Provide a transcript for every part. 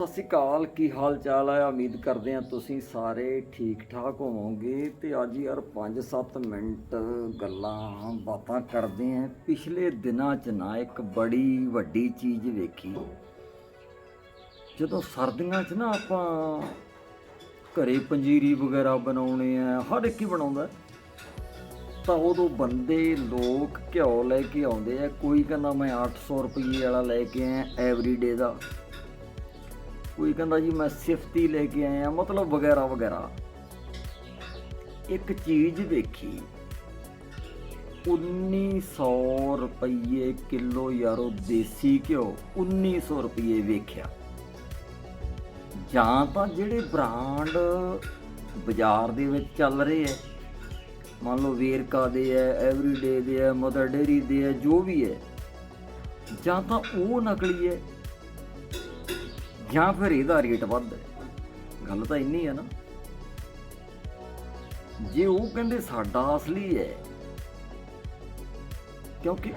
ਸਤਿ ਸ਼੍ਰੀ ਅਕਾਲ, ਕੀ ਹਾਲ ਚਾਲ ਹੈ ਉਮੀਦ ਕਰਦੇ ਹਾਂ ਤੁਸੀਂ ਸਾਰੇ ਠੀਕ ਠਾਕ ਹੋਵੋਗੇ। ਤੇ ਅੱਜ ਯਾਰ 5-7 ਮਿੰਟ ਗੱਲਾਂ, ਬਾਤਾਂ ਕਰਦੇ ਹਾਂ। ਪਿਛਲੇ ਦਿਨਾਂ 'ਚ ਨਾ ਇੱਕ ਬੜੀ ਵੱਡੀ ਚੀਜ਼ ਵੇਖੀ। ਜਦੋਂ ਸਰਦੀਆਂ 'ਚ ਨਾ ਆਪਾਂ ਘਰੇ ਪੰਜੀਰੀ ਵਗੈਰਾ ਬਣਾਉਣੇ ਆ, ਹਰ ਇੱਕ ਹੀ ਬਣਾਉਂਦਾ। ਤਾਂ ਉਦੋਂ ਬੰਦੇ, ਲੋਕ ਘਿਓ ਲੈ ਕੇ ਆਉਂਦੇ ਆ। ਕੋਈ ਕਹਿੰਦਾ ਮੈਂ 800 ਰੁਪਏ ਵਾਲਾ ਲੈ ਕੇ ਆਇਆ ਐਵਰੀਡੇ ਦਾ। ਕੋਈ ਕਹਿੰਦਾ ਜੀ ਮੈਂ ਸਿਫਤੀ ਲੈ ਕੇ ਆਇਆ, ਮਤਲਬ ਵਗੈਰਾ ਵਗੈਰਾ। ਇੱਕ ਚੀਜ਼ ਵੇਖੀ 1900 ਰੁਪਏ ਕਿਲੋ ਯਾਰੋ ਦੇਸੀ ਘਿਓ 1900 ਰੁਪਏ ਵੇਖਿਆ। ਜਾਂ ਤਾਂ ਜਿਹੜੇ ਬ੍ਰਾਂਡ ਬਾਜ਼ਾਰ ਦੇ ਵਿੱਚ ਚੱਲ ਰਹੇ ਐ, ਮੰਨ ਲਓ ਵੇਰਕਾ ਦੇ ਐ, ਐਵਰੀਡੇ ਦੇ ਐ, ਮਦਰ ਡੇਰੀ ਦੇ ਐ, ਜੋ ਵੀ ਐ, ਜਾਂ ਤਾਂ ਉਹ ਨਕਲੀ ਐ ਜਾਂ ਫਿਰ ਇਹਦਾ ਰੇਟ ਵੱਧ ਹੈ। ਗੱਲ ਤਾਂ ਇੰਨੀ ਹੈ ਨਾ। ਜੇ ਉਹ ਕਹਿੰਦੇ ਸਾਡਾ ਅਸਲੀ ਹੈ, ਕਿਉਂਕਿ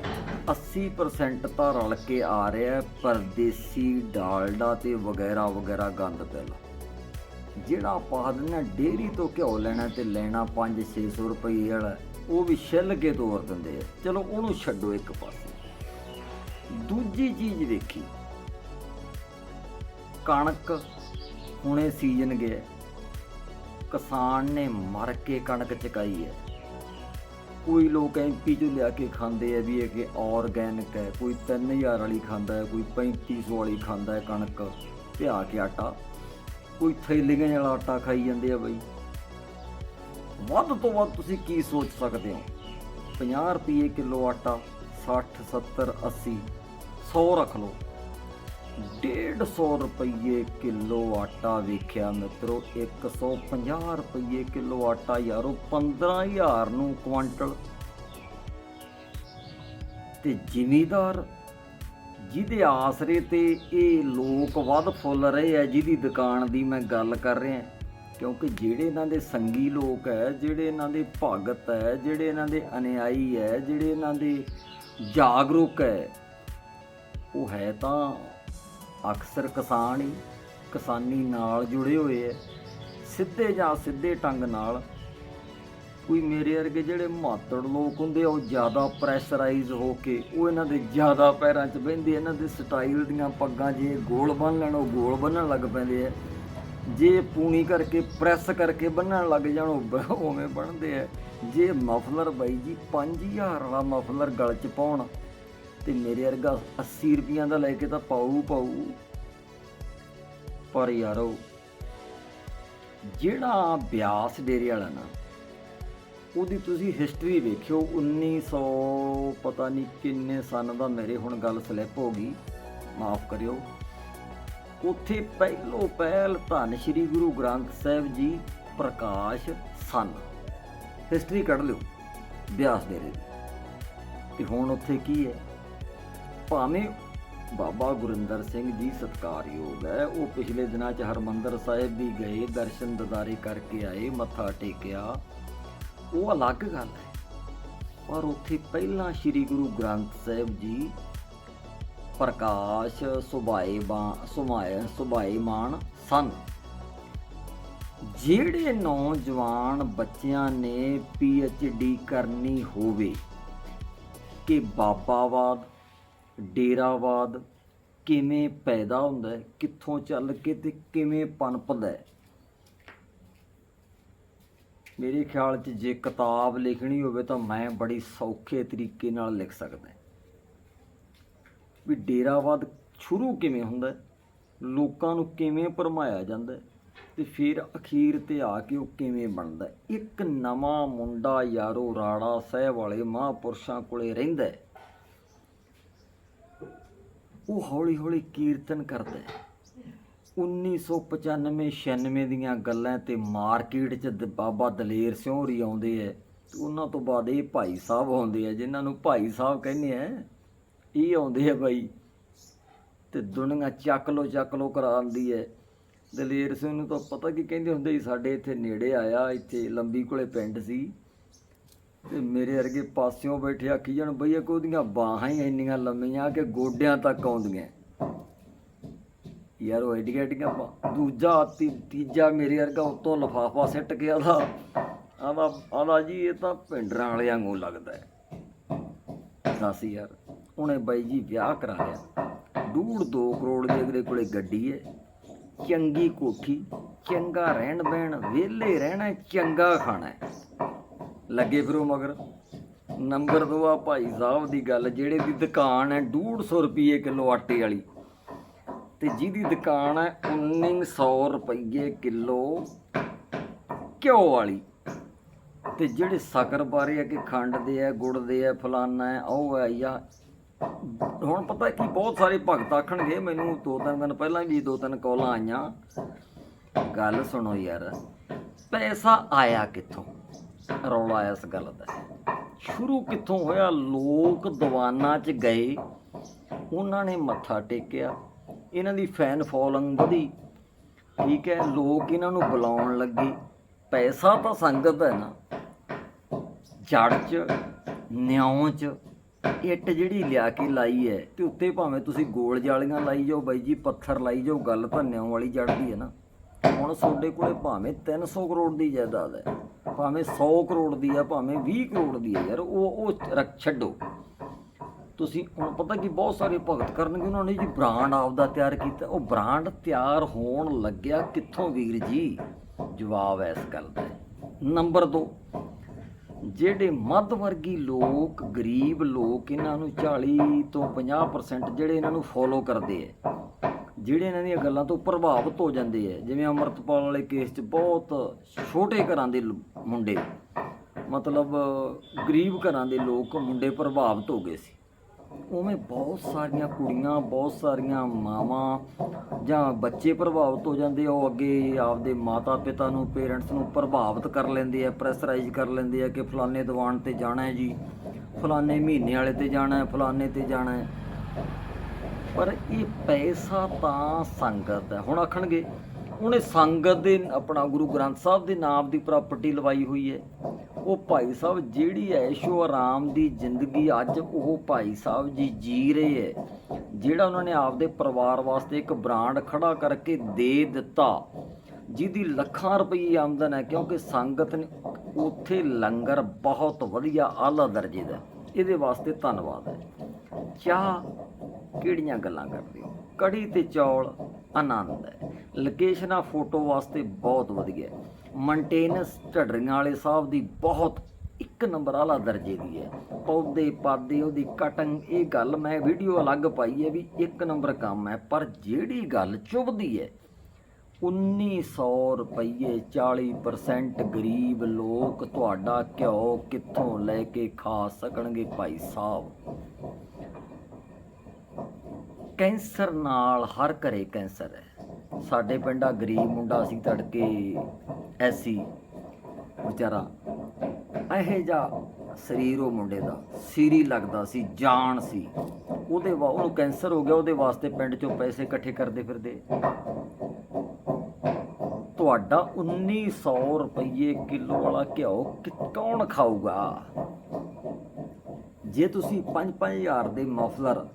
80% ਤਾਂ ਰਲ ਕੇ ਆ ਰਿਹਾ ਹੈ, ਪਰਦੇਸੀ ਡਾਲਡਾ ਤੇ ਵਗੈਰਾ ਵਗੈਰਾ ਗੰਦ ਪਹਿਲਾ ਜਿਹੜਾ ਪਾ ਦਿੰਦੇ ਡੇਰੀ ਤੋਂ ਘਿਓ ਲੈਣਾ ਤੇ ਲੈਣਾ 5-600 ਰੁਪਏ ਵਾਲਾ, ਉਹ ਵੀ ਛਿੱਲ ਕੇ ਤੋਰ ਦਿੰਦੇ ਆ। ਚਲੋ ਉਹਨੂੰ ਛੱਡੋ ਇੱਕ ਪਾਸੇ। ਦੂਜੀ ਚੀਜ਼ ਵੇਖੀ। ਕਣਕ ਹੁਣੇ ਸੀਜ਼ਨ ਗਿਆ ਕਿਸਾਨ ਨੇ ਮਰ ਕੇ ਕਣਕ ਚਕਾਈ ਹੈ। ਕੋਈ ਲੋਕ ਐਮਪੀ ਚੋਂ ਲਿਆ ਕੇ ਖਾਂਦੇ ਆ ਵੀ ਇਹ ਕਿ ਆਰਗੈਨਿਕ ਹੈ, ਕੋਈ 3000 ਵਾਲੀ ਖਾਂਦਾ ਹੈ, ਕੋਈ 3500 ਵਾਲੀ ਖਾਂਦਾ ਹੈ ਕਣਕ, ਭਿਆ ਕੇ ਆਟਾ। ਕੋਈ ਥੈਲੀਆਂ ਵਾਲਾ ਆਟਾ ਖਾਈ ਜਾਂਦੇ ਆ ਬਈ। ਵੱਧ ਤੋਂ ਵੱਧ ਤੁਸੀਂ ਕੀ ਸੋਚ ਸਕਦੇ ਹੋ? 50 ਰੁਪਏ ਕਿਲੋ ਆਟਾ 60 70 80 100 ਰੱਖ ਲਓ। 150 ਰੁਪਏ ਕਿਲੋ ਆਟਾ ਵੇਖਿਆ ਮਿੱਤਰੋ 150 ਰੁਪਏ ਕਿਲੋ ਆਟਾ ਯਾਰੋ 15000 ਨੂੰ ਕੁਆਂਟਲ। ਤੇ ਜ਼ਿਮੀਦਾਰ, ਜਿਹਦੇ ਆਸਰੇ ਤੇ ਇਹ ਲੋਕ ਵੱਧ ਫੁੱਲ ਰਹੇ ਆ, ਜਿਹਦੀ ਦੁਕਾਨ ਦੀ ਮੈਂ ਗੱਲ ਕਰ ਰਿਹਾ, ਕਿਉਂਕਿ ਜਿਹੜੇ ਇਹਨਾਂ ਦੇ ਸੰਗੀ ਲੋਕ ਹੈ, ਜਿਹੜੇ ਇਹਨਾਂ ਦੇ ਭਗਤ ਹੈ, ਜਿਹੜੇ ਇਹਨਾਂ ਦੇ ਅਨਿਆਈ ਹੈ, ਜਿਹੜੇ ਇਹਨਾਂ ਦੇ ਜਾਗਰੂਕ ਹੈ, ਉਹ ਹੈ ਤਾਂ ਅਕਸਰ ਕਿਸਾਨ ਹੀ ਕਿਸਾਨੀ ਨਾਲ ਜੁੜੇ ਹੋਏ ਐ। ਸਿੱਧੇ ਜਾਂ ਸਿੱਧੇ ਢੰਗ ਨਾਲ ਕੋਈ ਮੇਰੇ ਵਰਗੇ ਜਿਹੜੇ ਮਾਤੜ ਲੋਕ ਹੁੰਦੇ ਆ, ਉਹ ਜ਼ਿਆਦਾ ਪ੍ਰੈਸ਼ਰਾਈਜ਼ ਹੋ ਕੇ ਉਹ ਇਹਨਾਂ ਦੇ ਜ਼ਿਆਦਾ ਪੈਰਾਂ 'ਚ ਬਹਿੰਦੇ ਇਹਨਾਂ ਦੇ ਸਟਾਈਲ ਦੀਆਂ ਪੱਗਾਂ ਜੇ ਗੋਲ ਬੰਨ ਲੈਣ, ਉਹ ਗੋਲ ਬੰਨਣ ਲੱਗ ਪੈਂਦੇ ਆ। ਜੇ ਪੂਣੀ ਕਰਕੇ ਪ੍ਰੈਸ ਕਰਕੇ ਬੰਨਣ ਲੱਗ ਜਾਣ, ਉਹ ਉਵੇਂ ਬਣਦੇ ਆ। ਜੇ ਮਫਲਰ ਬਾਈ ਜੀ 5000 ਵਾਲਾ ਮਫਲਰ ਗਲ 'ਚ ਪਾਉਣ ਤੇ ਮੇਰੇ ਵਰਗਾ 80 ਰੁਪਈਆਂ ਦਾ ਲੈ ਕੇ ਤਾਂ ਪਾਉ ਪਾਉ ਪਰ ਯਾਰੋ, ਜਿਹੜਾ ਬਿਆਸ ਡੇਰੇ ਵਾਲਾ ਨਾ, ਉਹਦੀ ਤੁਸੀਂ ਹਿਸਟਰੀ ਵੇਖਿਓ 1900 ਪਤਾ ਨਹੀਂ ਕਿੰਨੇ ਸਨ ਦਾ ਮੇਰੇ ਹੁਣ ਗੱਲ ਸਲਿੱਪ ਹੋ ਗਈ। ਮਾਫ ਕਰਿਓ। ਉੱਥੇ ਪਹਿਲੋ ਪਹਿਲ ਧੰਨ ਸ਼੍ਰੀ ਗੁਰੂ ਗ੍ਰੰਥ ਸਾਹਿਬ ਜੀ ਪ੍ਰਕਾਸ਼ ਸਨ। ਹਿਸਟਰੀ ਕੱਢ ਲਿਓ, ਬਿਆਸ ਡੇਰੇ ਦੀ। ਤੇ ਹੁਣ ਉੱਥੇ ਕੀ ਹੈ? ਭਾਵੇਂ ਬਾਬਾ ਗੁਰਿੰਦਰ ਸਿੰਘ ਜੀ ਸਤਕਾਰਯੋਗ ਹੈ, ਉਹ ਪਿਛਲੇ ਦਿਨਾਂ 'ਚ ਹਰਮੰਦਰ ਸਾਹਿਬ ਵੀ ਗਏ, ਦਰਸ਼ਨ ਦਦਾਰੇ ਕਰਕੇ ਆਏ, ਮੱਥਾ ਟੇਕਿਆ। ਉਹ ਅਲੱਗ ਗੱਲ ਹੈ। ਪਰ ਉੱਥੇ ਪਹਿਲਾਂ ਸ੍ਰੀ ਗੁਰੂ ਗ੍ਰੰਥ ਸਾਹਿਬ ਜੀ ਪ੍ਰਕਾਸ਼ ਸੁਭਾਏ ਸੁਮਾਏ ਸੁਭਾਏ ਮਾਨ ਸਨ। ਜਿਹੜੇ ਨੌਜਵਾਨ ਬੱਚਿਆਂ ਨੇ ਪੀ ਐਚ ਡੀ ਕਰਨੀ ਹੋਵੇ, ਕਿ ਬਾਬਾਵਾਦ ਡੇਰਾਵਾਦ ਕਿਵੇਂ ਪੈਦਾ ਹੁੰਦਾ ਹੈ, ਕਿੱਥੋਂ ਚੱਲ ਕੇ ਤੇ ਕਿਵੇਂ ਪਨਪਦਾ ਹੈ? ਮੇਰੇ ਖਿਆਲ 'ਚ ਜੇ ਕਿਤਾਬ ਲਿਖਣੀ ਹੋਵੇ ਤਾਂ ਮੈਂ ਬੜੀ ਸੌਖੇ ਤਰੀਕੇ ਨਾਲ ਲਿਖ ਸਕਦਾ ਵੀ ਡੇਰਾਵਾਦ ਸ਼ੁਰੂ ਕਿਵੇਂ ਹੁੰਦਾ ਲੋਕਾਂ ਨੂੰ ਕਿਵੇਂ ਭਰਮਾਇਆ ਜਾਂਦਾ ਹੈ? ਤੇ ਫਿਰ ਅਖੀਰ ਤੇ ਆ ਕੇ ਉਹ ਕਿਵੇਂ ਬਣਦਾ ਇੱਕ ਨਵਾਂ ਮੁੰਡਾ ਯਾਰੋ ਰਾੜਾ ਸਾਹਿਬ ਵਾਲੇ ਮਹਾਂਪੁਰਸ਼ਾਂ ਕੋਲੇ ਰਹਿੰਦਾ ਉਹ ਹੌਲੀ ਹੌਲੀ ਕੀਰਤਨ ਕਰਦਾ ਹੈ। 1995 96 ਦੀਆਂ ਗੱਲਾਂ ਤੇ ਮਾਰਕੀਟ 'ਚ ਦ- ਬਾਬਾ ਦਲੇਰ ਸਿੰਘ ਹੋਰੀ ਆਉਂਦੇ ਐ ਤੇ ਉਹਨਾਂ ਤੋਂ ਬਾਅਦ ਇਹ ਭਾਈ ਸਾਹਿਬ ਆਉਂਦੇ ਆ ਜਿਨ੍ਹਾਂ ਨੂੰ ਭਾਈ ਸਾਹਿਬ ਕਹਿੰਦੇ ਆ ਇਹ ਆਉਂਦੇ ਆ ਬਾਈ ਤੇ ਦੁਨੀਆ ਚੱਕ ਲੋ ਚੱਕ ਲੋ ਕਰਾਉਂਦੀ ਐ ਦਲੇਰ ਸਿੰਘ ਨੂੰ ਤਾਂ ਪਤਾ ਕੀ ਕਹਿੰਦੇ ਹੁੰਦੇ ਸੀ, ਸਾਡੇ ਇੱਥੇ ਨੇੜੇ ਆਇਆ, ਇੱਥੇ ਲੰਬੀ ਕੋਲੇ ਪਿੰਡ ਸੀ। ਤੇ ਮੇਰੇ ਵਰਗੇ ਪਾਸਿਓਂ ਬੈਠੇ ਆਖੀ ਜਾਣ ਬਈ ਇਹ ਉਹਦੀਆਂ ਬਾਹਾਂ ਹੀ ਇੰਨੀਆਂ ਲੰਮੀਆਂ ਕਿ ਗੋਡਿਆਂ ਤੱਕ ਆਉਂਦੀਆਂ। ਯਾਰ ਉਹ ਐਡੀਆਂ ਐਡੀਆਂ ਪਾ- ਦੂਜਾ ਤੀ- ਤੀਜਾ ਮੇਰੇ ਵਰਗਾ ਉੱਤੋਂ ਲਫਾਫਾ ਸਿੱਟ ਕੇ ਆਦਾ ਆਦਾ ਆਦਾ ਜੀ, ਇਹ ਤਾਂ ਪਿੰਡਰਾਂ ਵਾਲਿਆਂ ਵਾਂਗੂ ਲੱਗਦਾ ਹੈ। ਦੱਸ ਯਾਰ, ਉਹਨੇ ਬਾਈ ਜੀ ਵਿਆਹ ਕਰਾ ਲਿਆ ਡੂਢ 2 ਕਰੋੜ ਦੀ ਅਗਲੇ ਕੋਲੇ ਗੱਡੀ ਹੈ। ਚੰਗੀ ਕੋਠੀ, ਚੰਗਾ ਰਹਿਣ ਬਹਿਣ ਵਿਹਲੇ ਰਹਿਣਾ ਚੰਗਾ ਖਾਣਾ ਲੱਗੇ ਫਿਰੋ ਮਗਰ। ਨੰਬਰ ਦੋ ਆ ਭਾਈ ਸਾਹਿਬ ਦੀ ਗੱਲ, ਜਿਹੜੇ ਦੀ ਦੁਕਾਨ ਹੈ 150 ਰੁਪਏ ਕਿਲੋ ਆਟੇ ਵਾਲੀ। ਤੇ ਜਿਹਦੀ ਦੁਕਾਨ ਹੈ 1900 ਰੁਪਏ ਕਿਲੋ ਘਿਓ ਵਾਲੀ। ਤੇ ਜਿਹੜੇ ਸ਼ੱਕਰ ਬਾਰੇ ਆ ਕਿ ਖੰਡ ਦੇ ਆ, ਗੁੜ ਦੇ ਆ, ਫਲਾਨਾ ਹੈ ਉਹ ਹੈ ਜਾਂ ਹੁਣ ਪਤਾ ਕੀ, ਬਹੁਤ ਸਾਰੇ ਭਗਤ ਆਖਣਗੇ, ਮੈਨੂੰ ਦੋ ਤਿੰਨ ਦਿਨ ਪਹਿਲਾਂ ਵੀ ਦੋ ਤਿੰਨ ਕਾਲਾਂ ਆਈਆਂ। ਗੱਲ ਸੁਣੋ ਯਾਰ, ਪੈਸਾ ਆਇਆ ਕਿੱਥੋਂ? ਰੌਲਾ ਇਸ ਗੱਲ ਦਾ। ਸ਼ੁਰੂ ਕਿੱਥੋਂ ਹੋਇਆ? ਲੋਕ ਦੀਵਾਨਾਂ 'ਚ ਗਏ। ਉਹਨਾਂ ਨੇ ਮੱਥਾ ਟੇਕਿਆ। ਇਹਨਾਂ ਦੀ ਫੈਨ ਫੋਲੋਇੰਗ ਵਧੀ। ਠੀਕ ਹੈ, ਲੋਕ ਇਹਨਾਂ ਨੂੰ ਬੁਲਾਉਣ ਲੱਗੇ। ਪੈਸਾ ਤਾਂ ਸੰਗਤ ਹੈ ਨਾ। ਜੜ 'ਚ ਨਿਉਂ 'ਚ, ਇੱਟ ਜਿਹੜੀ ਲਿਆ ਕੇ ਲਾਈ ਹੈ ਤੇ ਉੱਤੇ ਭਾਵੇਂ ਤੁਸੀਂ ਗੋਲ ਜਾਲੀਆਂ ਲਾਈ ਜਾਓ ਬਾਈ ਜੀ, ਪੱਥਰ ਲਾਈ ਜਾਓ, ਗੱਲ ਤਾਂ ਨਿਉਂ ਵਾਲੀ ਜੜਦੀ ਹੈ ਨਾ। ਹੁਣ ਤੁਹਾਡੇ ਕੋਲੇ ਭਾਵੇਂ 300 ਕਰੋੜ ਦੀ ਜਾਇਦਾਦ ਹੈ। ਭਾਵੇਂ 100 ਕਰੋੜ ਦੀ ਹੈ ਭਾਵੇਂ 20 ਕਰੋੜ ਦੀ ਹੈ ਯਾਰ, ਉਹ ਉਹ ਰੱਖ ਛੱਡੋ। ਤੁਸੀਂ ਹੁਣ ਪਤਾ ਕਿ, ਬਹੁਤ ਸਾਰੇ ਭਗਤ ਕਰਨਗੇ ਉਹਨਾਂ ਨੇ ਜੀ ਬ੍ਰਾਂਡ ਆਪਦਾ ਤਿਆਰ ਕੀਤਾ। ਉਹ ਬ੍ਰਾਂਡ ਤਿਆਰ ਹੋਣ ਲੱਗਿਆ ਕਿੱਥੋਂ ਵੀਰ ਜੀ? ਜਵਾਬ ਹੈ ਇਸ ਗੱਲ ਦਾ। ਨੰਬਰ 2 ਜਿਹੜੇ ਮੱਧ ਵਰਗੀ ਲੋਕ, ਗਰੀਬ ਲੋਕ, ਇਹਨਾਂ ਨੂੰ 40 ਤੋਂ 50% ਜਿਹੜੇ ਇਹਨਾਂ ਨੂੰ ਫੋਲੋ ਕਰਦੇ ਐ ਜਿਹੜੇ ਇਹਨਾਂ ਦੀਆਂ ਗੱਲਾਂ ਤੋਂ ਪ੍ਰਭਾਵਿਤ ਹੋ ਜਾਂਦੇ ਐ ਜਿਵੇਂ ਅਮਰਤਪਾਲ ਵਾਲੇ ਕੇਸ 'ਚ ਬਹੁਤ ਛੋਟੇ ਘਰਾਂ ਦੇ ਮੁੰਡੇ। ਮਤਲਬ, ਗਰੀਬ ਘਰਾਂ ਦੇ ਲੋਕ ਮੁੰਡੇ ਪ੍ਰਭਾਵਿਤ ਹੋ ਗਏ ਸੀ। ਉਵੇਂ ਬਹੁਤ ਸਾਰੀਆਂ ਕੁੜੀਆਂ, ਬਹੁਤ ਸਾਰੀਆਂ ਮਾਵਾਂ ਜਾਂ ਬੱਚੇ ਪ੍ਰਭਾਵਿਤ ਹੋ ਜਾਂਦੇ ਆ, ਉਹ ਅੱਗੇ ਆਪਦੇ ਮਾਤਾ ਪਿਤਾ ਨੂੰ, ਪੇਰੈਂਟਸ ਨੂੰ ਪ੍ਰਭਾਵਿਤ ਕਰ ਲੈਂਦੇ ਆ, ਪ੍ਰੈਸ਼ਰਾਈਜ਼ ਕਰ ਲੈਂਦੇ ਆ ਕਿ ਫਲਾਣੇ ਦੀਵਾਨ ਤੇ ਜਾਣਾ ਹੈ ਜੀ, ਫਲਾਣੇ ਮਹੀਨੇ ਵਾਲੇ ਤੇ ਜਾਣਾ ਹੈ, ਫਲਾਣੇ ਤੇ ਜਾਣਾ ਹੈ। ਪਰ ਇਹ ਪੈਸਾ ਤਾਂ ਸੰਗਤ ਹੈ। ਹੁਣ ਆਖਣਗੇ ਉਹਨੇ ਸੰਗਤ ਦੇ ਆਪਣਾ ਗੁਰੂ ਗ੍ਰੰਥ ਸਾਹਿਬ ਦੇ ਨਾਮ ਦੀ ਪ੍ਰਾਪਰਟੀ ਲਵਾਈ ਹੋਈ ਹੈ। ਉਹ ਭਾਈ ਸਾਹਿਬ ਜਿਹੜੀ ਐਸ਼ੋ ਆਰਾਮ ਦੀ ਜ਼ਿੰਦਗੀ ਅੱਜ ਉਹ ਭਾਈ ਸਾਹਿਬ ਜੀ ਜੀ ਰਹੇ ਹੈ। ਜਿਹੜਾ ਉਹਨਾਂ ਨੇ ਆਪਦੇ ਪਰਿਵਾਰ ਵਾਸਤੇ ਇੱਕ ਬ੍ਰਾਂਡ ਖੜਾ ਕਰਕੇ ਦੇ ਦਿੱਤਾ, ਜਿਹਦੀ ਲੱਖਾਂ ਰੁਪਏ ਆਮਦਨ ਹੈ, ਕਿਉਂਕਿ ਸੰਗਤ ਨੇ ਉੱਥੇ ਲੰਗਰ ਬਹੁਤ ਵਧੀਆ ਆਲਾ ਦਰਜੇ ਦਾ ਇਹਦੇ ਵਾਸਤੇ ਧੰਨਵਾਦ ਹੈ। ਚਾਹ ਕਿਹੜੀਆਂ ਗੱਲਾਂ ਕਰਦੇ ਹੋ? ਕੜੀ ਤੇ ਚੌਲ ਆਨੰਦ ਹੈ। ਲੋਕੇਸ਼ਨਾਂ ਫੋਟੋ ਵਾਸਤੇ ਬਹੁਤ ਵਧੀਆ ਹੈ। ਮੇਨਟੇਨੈਂਸ ਢੱਡਰੀਆਂ ਵਾਲੇ ਸਾਹਿਬ ਦੀ ਬਹੁਤ ਇੱਕ ਨੰਬਰ ਆਲਾ ਦਰਜੇ ਦੀ ਹੈ। ਪੌਦੇ, ਪਾਦੇ, ਉਹਦੀ ਕਟਿੰਗ ਇਹ ਗੱਲ ਮੈਂ ਵੀਡੀਓ ਅਲੱਗ ਪਾਈ ਹੈ ਵੀ ਇੱਕ ਨੰਬਰ ਕੰਮ ਹੈ, ਪਰ ਜਿਹੜੀ ਗੱਲ ਚੁਭਦੀ ਹੈ 1900 ਰੁਪਏ 40% ਗਰੀਬ ਲੋਕ ਤੁਹਾਡਾ ਘਿਓ ਕਿੱਥੋਂ ਲੈ ਕੇ ਖਾ ਸਕਣਗੇ ਭਾਈ ਸਾਹਿਬ? ਕੈਂਸਰ ਨਾਲ ਹਰ ਘਰੇ ਕੈਂਸਰ ਹੈ। ਸਾਡੇ ਪਿੰਡਾ ਗਰੀਬ ਮੁੰਡਾ ਸੀ ਤੜਕੇ, ਐਸੀ, ਵਿਚਾਰਾ। ਇਹੋ ਜਿਹਾ ਸਰੀਰ ਉਹ ਮੁੰਡੇ ਦਾ, ਸੀਰੀ ਲੱਗਦਾ ਸੀ, ਜਾਨ ਸੀ। ਉਹਦੇ ਵਾ, ਉਹਨੂੰ ਕੈਂਸਰ ਹੋ ਗਿਆ, ਉਹਦੇ ਵਾਸਤੇ ਪਿੰਡ ਚੋਂ ਪੈਸੇ ਇਕੱਠੇ ਕਰਦੇ ਫਿਰਦੇ। ਤੁਹਾਡਾ 1900 ਰੁਪਏ ਕਿਲੋ ਵਾਲਾ ਘਿਓ ਕੌਣ ਖਾਊਗਾ? ਜੇ ਤੁਸੀਂ 5-5000 ਦੇ ਮਫਲਰ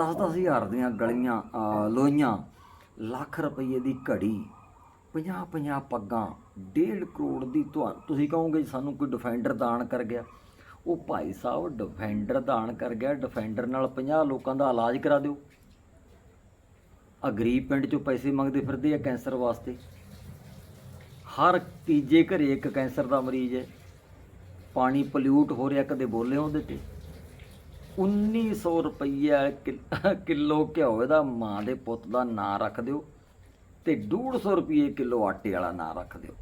10-10000 ਦੀਆਂ ਗਲੀਆਂ ਅਹ, ਲੋਈਆਂ ਲੱਖ ਰੁਪਏ ਦੀ ਘੜੀ 50-50 ਪੱਗਾਂ 1.5 ਕਰੋੜ ਦੀ ਤੁਹਾ ਤੁਸੀਂ ਕਹੋਗੇ ਸਾਨੂੰ ਕੋਈ ਡਿਫੈਂਡਰ ਦਾਨ ਕਰ ਗਿਆ? ਉਹ ਭਾਈ ਸਾਹਿਬ ਡਿਫੈਂਡਰ ਦਾਨ ਕਰ ਗਿਆ ਡਿਫੈਂਡਰ ਨਾਲ 50 ਲੋਕਾਂ ਦਾ ਇਲਾਜ ਕਰਾ ਦਿਓ। ਆ ਗਰੀਬ ਪਿੰਡ ਚੋਂ ਪੈਸੇ ਮੰਗਦੇ ਫਿਰਦੇ ਆ ਕੈਂਸਰ ਵਾਸਤੇ। ਹਰ ਤੀਜੇ ਘਰੇ ਇੱਕ ਕੈਂਸਰ ਦਾ ਮਰੀਜ਼ ਹੈ। ਪਾਣੀ ਪੋਲਿਊਟ ਹੋ ਰਿਹਾ ਕਦੇ ਬੋਲੇ ਉਹਦੇ ਤੇ। 1900 ਰੁਪਈਆ ਕਿ- ਕਿਲੋ ਘਿਓ ਇਹਦਾ ਮਾਂ ਦੇ ਪੁੱਤ ਦਾ ਨਾਂ ਰੱਖ ਦਿਓ ਤੇ 150 ਰੁਪਏ ਕਿਲੋ ਆਟੇ ਵਾਲਾ ਨਾਂ ਰੱਖ ਦਿਓ।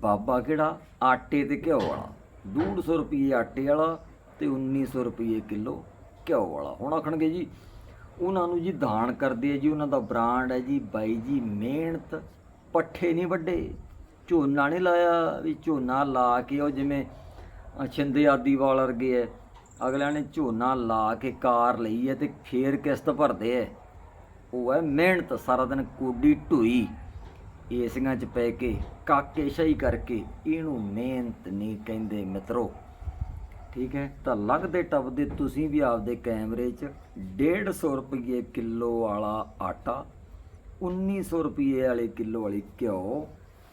ਬਾਬਾ ਕਿਹੜਾ? ਆਟੇ ਤੇ ਘਿਓ ਵਾਲਾ। 150 ਰੁਪਏ ਆਟੇ ਵਾਲਾ ਤੇ 1900 ਰੁਪਏ ਕਿਲੋ ਘਿਓ ਵਾਲਾ। ਹੁਣ ਆਖਣਗੇ ਜੀ ਉਹਨਾਂ ਨੂੰ ਜੀ ਦਾਨ ਕਰਦੇ ਆ ਜੀ ਉਹਨਾਂ ਦਾ ਬ੍ਰਾਂਡ ਹੈ ਜੀ ਬਾਈ ਜੀ ਮਿਹਨਤ ਪੱਠੇ ਨਹੀਂ ਵੱਡੇ ਝੋਨਾ ਨਹੀਂ ਲਾਇਆ ਵੀ ਝੋਨਾ ਲਾ ਕੇ ਉਹ ਜਿਵੇਂ ਅ, ਛਿੰਦੇ ਆਦੀਵਾਲ ਵਰਗੇ ਐ ਅਗਲਿਆਂ ਨੇ ਝੋਨਾ ਲਾ ਕੇ ਕਾਰ ਲਈ ਹੈ ਤੇ ਫੇਰ ਕਿਸ਼ਤ ਭਰਦੇ ਐ ਉਹ ਹੈ ਮਿਹਨਤ, ਸਾਰਾ ਦਿਨ ਕੋਡੀ ਢੋਈ। ਏਸੀਆਂ 'ਚ ਪੈ ਕੇ ਕਾਕੇਸ਼ਾਹੀ ਕਰਕੇ, ਇਹਨੂੰ ਮਿਹਨਤ ਨਹੀਂ ਕਹਿੰਦੇ ਮਿੱਤਰੋ। ਠੀਕ ਹੈ, ਤਾਂ ਲੱਗਦੇ ਟੱਪਦੇ ਤੁਸੀਂ ਵੀ ਆਪਦੇ ਕੈਮਰੇ 'ਚ 150 ਰੁਪਏ ਕਿਲੋ ਵਾਲਾ ਆਟਾ 1900 ਰੁਪਏ ਵਾਲੇ ਕਿਲੋ ਵਾਲੀ ਘਿਓ।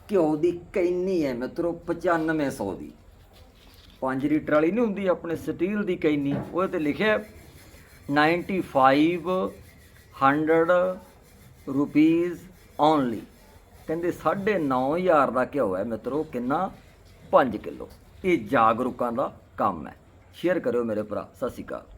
ਘਿਓ ਦੀ ਕੈਨੀ ਹੈ ਮਿੱਤਰੋ? 9500 ਦੀ। 5 ਲੀਟਰ ਵਾਲੀ ਨਹੀਂ ਹੁੰਦੀ, ਆਪਣੇ ਸਟੀਲ ਦੀ ਕੈਨੀ, ਉਹਦੇ ਤੇ ਲਿਖਿਆ 9500 ਰੁਪੀਸ ਓਨਲੀ ਕਹਿੰਦੇ 9500 ਦਾ ਘਿਓ ਹੈ ਮਿੱਤਰੋ, ਕਿੰਨਾ? 5 ਕਿਲੋ। ਇਹ ਜਾਗਰੂਕਾਂ ਦਾ ਕੰਮ ਹੈ। ਸ਼ੇਅਰ ਕਰਿਓ ਮੇਰੇ ਭਰਾ, ਸਤਿ ਸ਼੍ਰੀ ਅਕਾਲ।